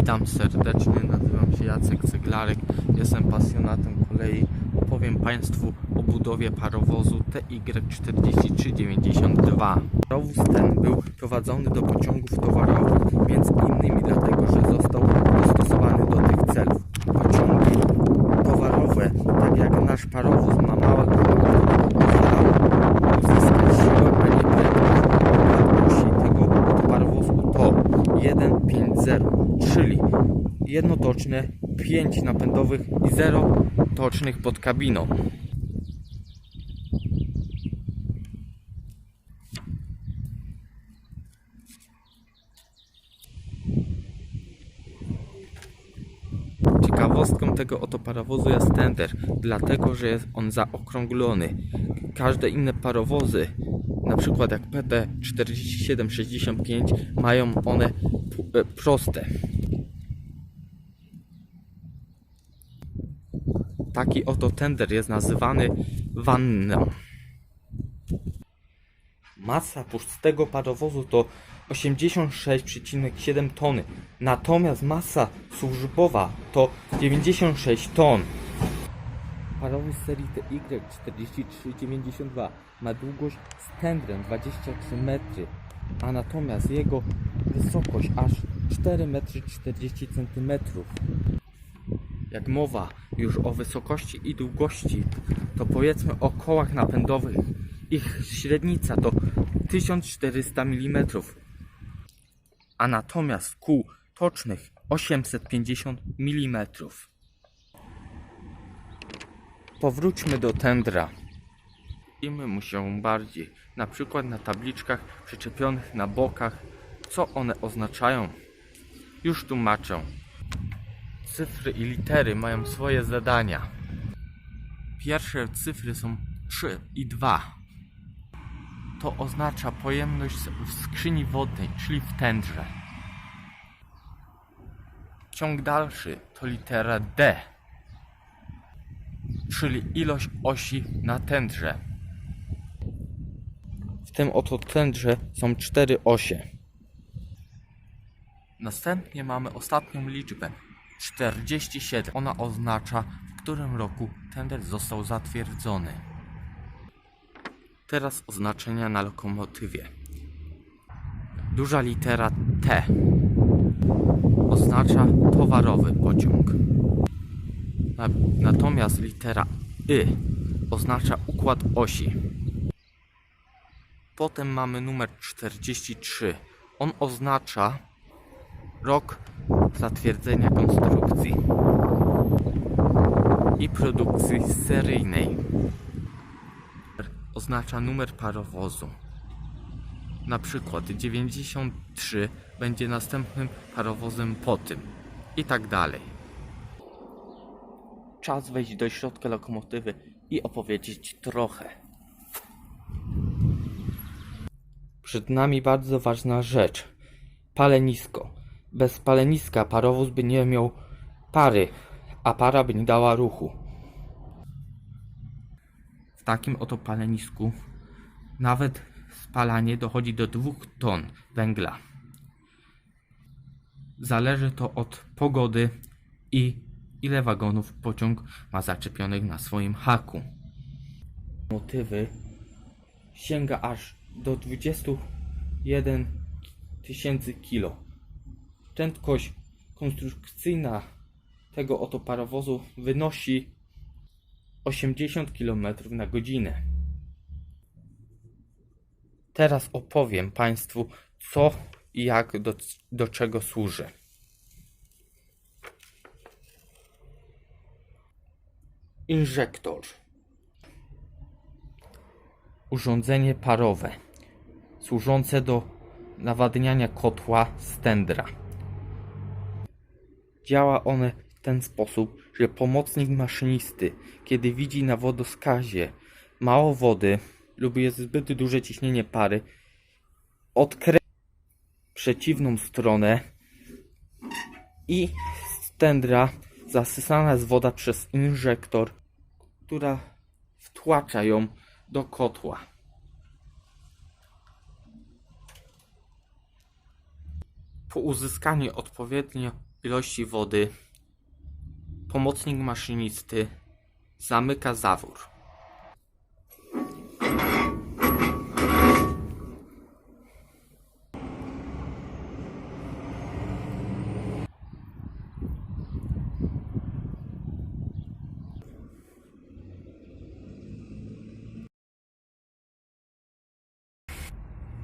Witam serdecznie, nazywam się Jacek Cyglarek, jestem pasjonatem kolei. Opowiem Państwu o budowie parowozu TY4392. Parowóz ten był prowadzony do pociągów towarowych, między innymi dlatego, że został dostosowany do tych celów. Pociągi towarowe, tak jak nasz parowóz ma małe koła, pozwalały uzyskać siłę, a nie prędkość. Układ osi tego parowozu to 1.5.0, czyli jednotoczne 5 napędowych i 0 tocznych pod kabiną. Ciekawostką tego oto parowozu jest tender, dlatego że jest on zaokrąglony. Każde inne parowozy, na przykład jak PT 4765, mają one e, proste. Taki oto tender jest nazywany wanną. Masa pustego parowozu to 86,7 tony, natomiast masa służbowa to 96 ton. Parowóz serii TY4392 ma długość z tendrem 23 metry, a natomiast jego wysokość aż 4 metry 40 centymetrów. Jak mowa już o wysokości i długości, to powiedzmy o kołach napędowych. Ich średnica to 1400 mm, a natomiast kół tocznych 850 mm. Powróćmy do tendra. I my mu się bardziej, na przykład na tabliczkach przyczepionych na bokach, co one oznaczają. Już tłumaczę. Cyfry i litery mają swoje zadania. Pierwsze cyfry są 3 i 2. To oznacza pojemność w skrzyni wodnej, czyli w tędrze. Ciąg dalszy to litera D, czyli ilość osi na tędrze. W tym oto tędrze są cztery osie. Następnie mamy ostatnią liczbę 47. Ona oznacza, w którym roku tender został zatwierdzony. Teraz oznaczenia na lokomotywie. Duża litera T oznacza towarowy pociąg. Na, natomiast litera Y oznacza układ osi. Potem mamy numer 43. On oznacza rok zatwierdzenia konstrukcji i produkcji seryjnej. Oznacza numer parowozu. Na przykład 93 będzie następnym parowozem po tym i tak dalej. Czas wejść do środka lokomotywy i opowiedzieć trochę. Przed nami bardzo ważna rzecz. Palenisko. Bez paleniska parowóz by nie miał pary, a para by nie dała ruchu. W takim oto palenisku nawet spalanie dochodzi do 2 ton węgla. Zależy to od pogody i ile wagonów pociąg ma zaczepionych na swoim haku. Motywy sięga aż do 21 tysięcy kilo. Prędkość konstrukcyjna tego oto parowozu wynosi 80 km na godzinę. Teraz opowiem Państwu, co i jak do, do czego służy. Inżektor. Urządzenie parowe służące do nawadniania kotła z tędra. Działa one w ten sposób, że pomocnik maszynisty, kiedy widzi na wodoskazie mało wody lub jest zbyt duże ciśnienie pary, odkręca przeciwną stronę i z tędra zasysana jest woda przez inżektor, która wtłacza ją do kotła. Po uzyskaniu odpowiednio ilości wody pomocnik maszynisty zamyka zawór.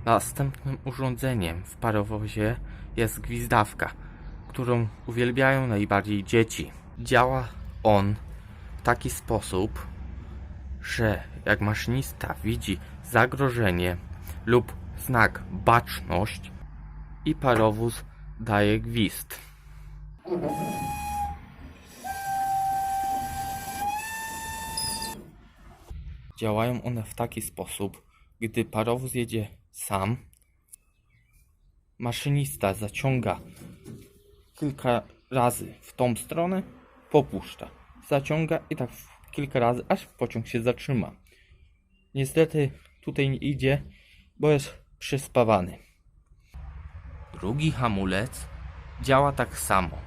Następnym urządzeniem w parowozie jest gwizdawka, którą uwielbiają najbardziej dzieci. Działa on w taki sposób, że jak maszynista widzi zagrożenie lub znak baczność i parowóz daje gwizd. Działają one w taki sposób, gdy parowóz jedzie sam, maszynista zaciąga kilka razy w tą stronę, popuszcza, zaciąga i tak kilka razy, aż pociąg się zatrzyma. Niestety tutaj nie idzie, bo jest przyspawany. Drugi hamulec działa tak samo.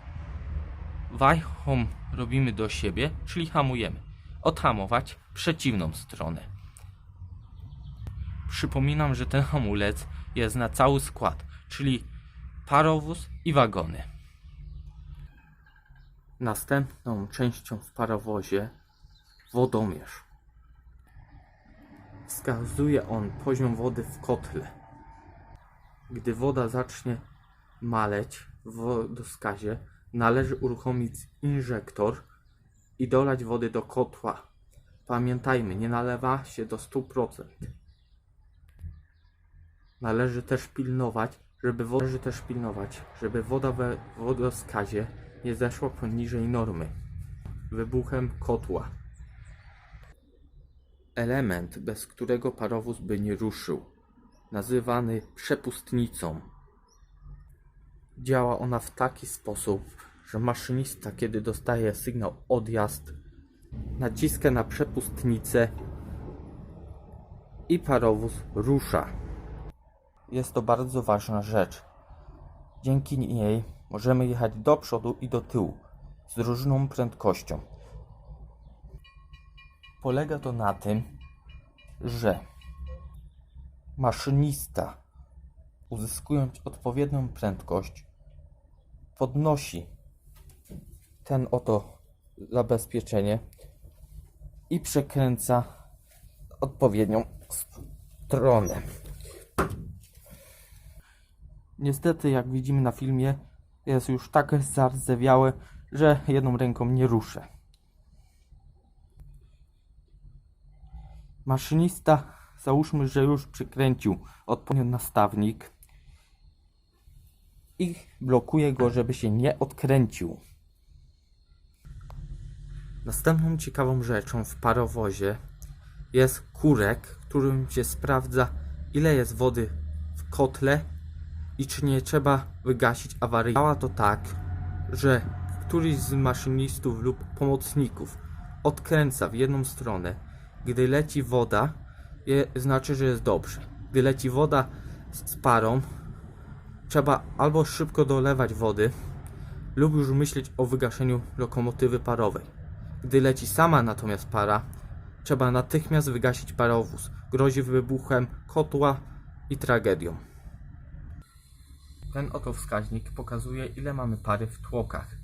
Wajchą robimy do siebie, czyli hamujemy. Odhamować przeciwną stronę. Przypominam, że ten hamulec jest na cały skład, czyli parowóz i wagony. Następną częścią w parowozie wodomierz. Wskazuje on poziom wody w kotle. Gdy woda zacznie maleć w wodoskazie, należy uruchomić injektor i dolać wody do kotła. Pamiętajmy, nie nalewa się do 100%. Należy też pilnować, żeby woda, też pilnować, żeby woda we wodoskazie nie zeszła poniżej normy. Wybuchem kotła. Element, bez którego parowóz by nie ruszył, nazywany przepustnicą. Działa ona w taki sposób, że maszynista, kiedy dostaje sygnał odjazd, naciska na przepustnicę i parowóz rusza. Jest to bardzo ważna rzecz. Dzięki niej możemy jechać do przodu i do tyłu z różną prędkością. Polega to na tym, że maszynista, uzyskując odpowiednią prędkość, podnosi ten oto zabezpieczenie i przekręca odpowiednią stronę. Niestety, jak widzimy na filmie, jest już tak zardzewiałe, że jedną ręką nie ruszę. Maszynista, załóżmy, że już przykręcił odpowiednio nastawnik i blokuje go, żeby się nie odkręcił. Następną ciekawą rzeczą w parowozie jest kurek, którym się sprawdza, ile jest wody w kotle i czy nie trzeba wygasić awarii. Działa to tak, że któryś z maszynistów lub pomocników odkręca w jedną stronę. Gdy leci woda, je, znaczy, że jest dobrze. Gdy leci woda z parą, trzeba albo szybko dolewać wody, lub już myśleć o wygaszeniu lokomotywy parowej. Gdy leci sama natomiast para, trzeba natychmiast wygasić parowóz. Grozi wybuchem kotła i tragedią. Ten oto wskaźnik pokazuje ile mamy pary w tłokach.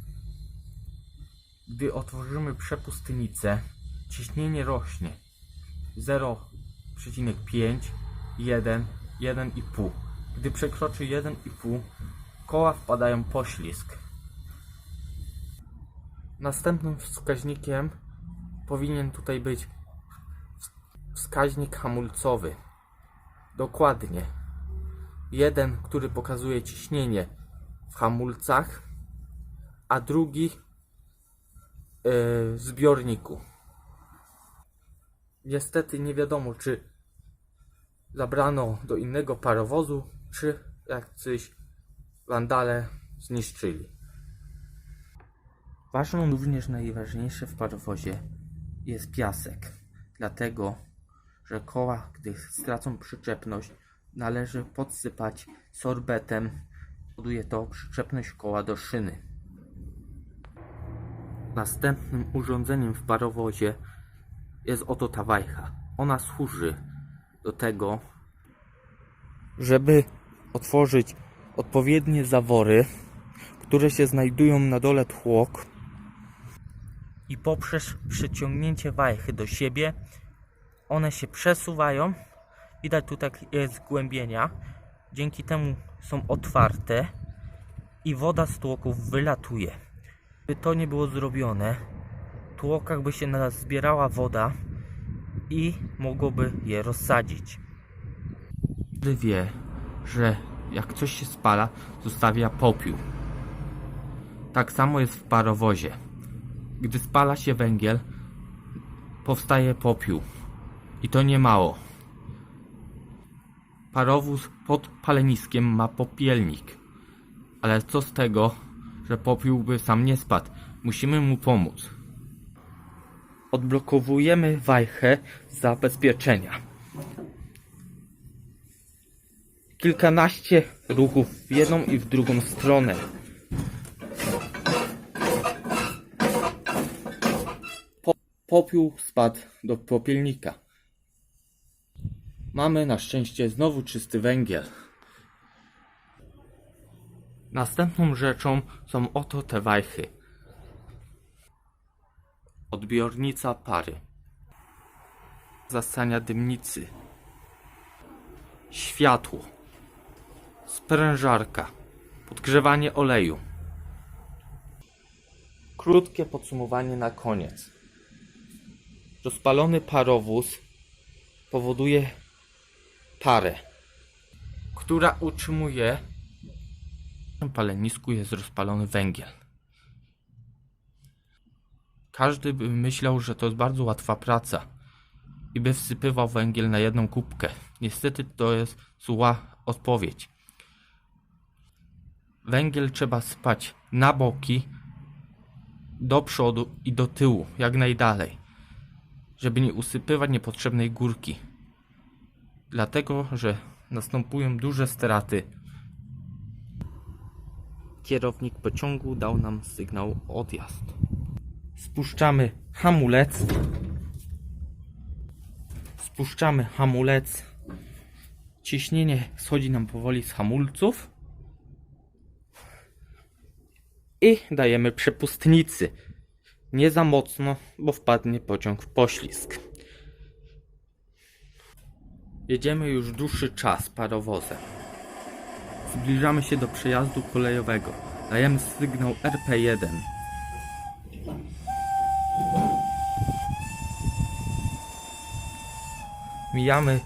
Gdy otworzymy przepustnicę, ciśnienie rośnie 0,5, 1, 1,5. Gdy przekroczy 1,5, koła wpadają poślizg. Następnym wskaźnikiem powinien tutaj być wskaźnik hamulcowy. Dokładnie. Jeden, który pokazuje ciśnienie w hamulcach, a drugi yy, zbiorniku. Niestety nie wiadomo, czy zabrano do innego parowozu, czy jacyś wandale zniszczyli. Ważną, również najważniejsze w parowozie jest piasek. Dlatego, że koła, gdy stracą przyczepność, należy podsypać sorbetem. Powoduje to przyczepność koła do szyny. Następnym urządzeniem w parowozie jest oto ta wajcha. Ona służy do tego, żeby otworzyć odpowiednie zawory, które się znajdują na dole tłok i poprzez przyciągnięcie wajchy do siebie one się przesuwają. Widać tutaj jest zgłębienia. Dzięki temu są otwarte i woda z tłoków wylatuje. Gdyby to nie było zrobione, w tłokach by się nas zbierała woda i mogłoby je rozsadzić. Każdy wie, że jak coś się spala, zostawia popiół. Tak samo jest w parowozie. Gdy spala się węgiel, powstaje popiół. I to nie mało. Parowóz pod paleniskiem ma popielnik. Ale co z tego, że popiół by sam nie spadł? Musimy mu pomóc. Odblokowujemy wajchę zabezpieczenia. Kilkanaście ruchów w jedną i w drugą stronę. Po, popiół spadł do popielnika. Mamy na szczęście znowu czysty węgiel. Następną rzeczą są oto te wajchy. Odbiornica pary. Zasania dymnicy. Światło. Sprężarka. Podgrzewanie oleju. Krótkie podsumowanie na koniec. Rozpalony parowóz powoduje parę, która utrzymuje w palenisku jest rozpalony węgiel. Każdy by myślał, że to jest bardzo łatwa praca i by wsypywał węgiel na jedną kubkę. Niestety to jest zła odpowiedź. Węgiel trzeba spać na boki, do przodu i do tyłu, jak najdalej, żeby nie usypywać niepotrzebnej górki. Dlatego, że następują duże straty. Kierownik pociągu dał nam sygnał odjazd. Spuszczamy hamulec. Spuszczamy hamulec. Ciśnienie schodzi nam powoli z hamulców. I dajemy przepustnicy. Nie za mocno, bo wpadnie pociąg w poślizg. Jedziemy już dłuższy czas parowozem. Zbliżamy się do przejazdu kolejowego. Dajemy sygnał RP1. Mijamy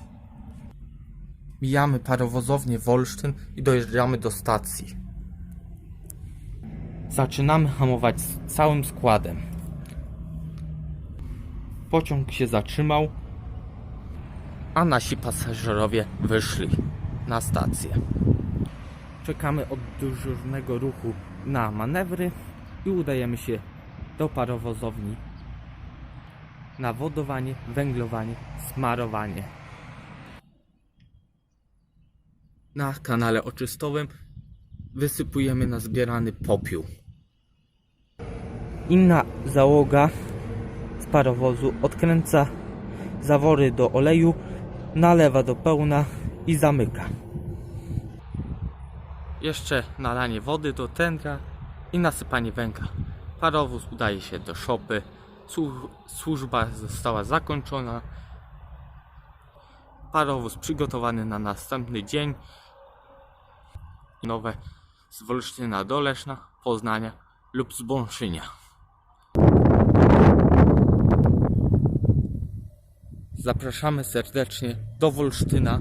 Mijamy parowozownię Wolsztyn i dojeżdżamy do stacji. Zaczynamy hamować z całym składem. Pociąg się zatrzymał, a nasi pasażerowie wyszli na stację. Czekamy od dyżurnego ruchu na manewry i udajemy się do parowozowni na wodowanie, węglowanie, smarowanie. Na kanale oczystowym wysypujemy nazbierany popiół. Inna załoga z parowozu odkręca zawory do oleju, nalewa do pełna i zamyka. Jeszcze nalanie wody do tędra i nasypanie węgla. Parowóz udaje się do szopy. Słu- Służba została zakończona. Parowóz przygotowany na następny dzień. Nowe z Wolsztyna do Leszna, Poznania lub z Bąszynia. Zapraszamy serdecznie do Wolsztyna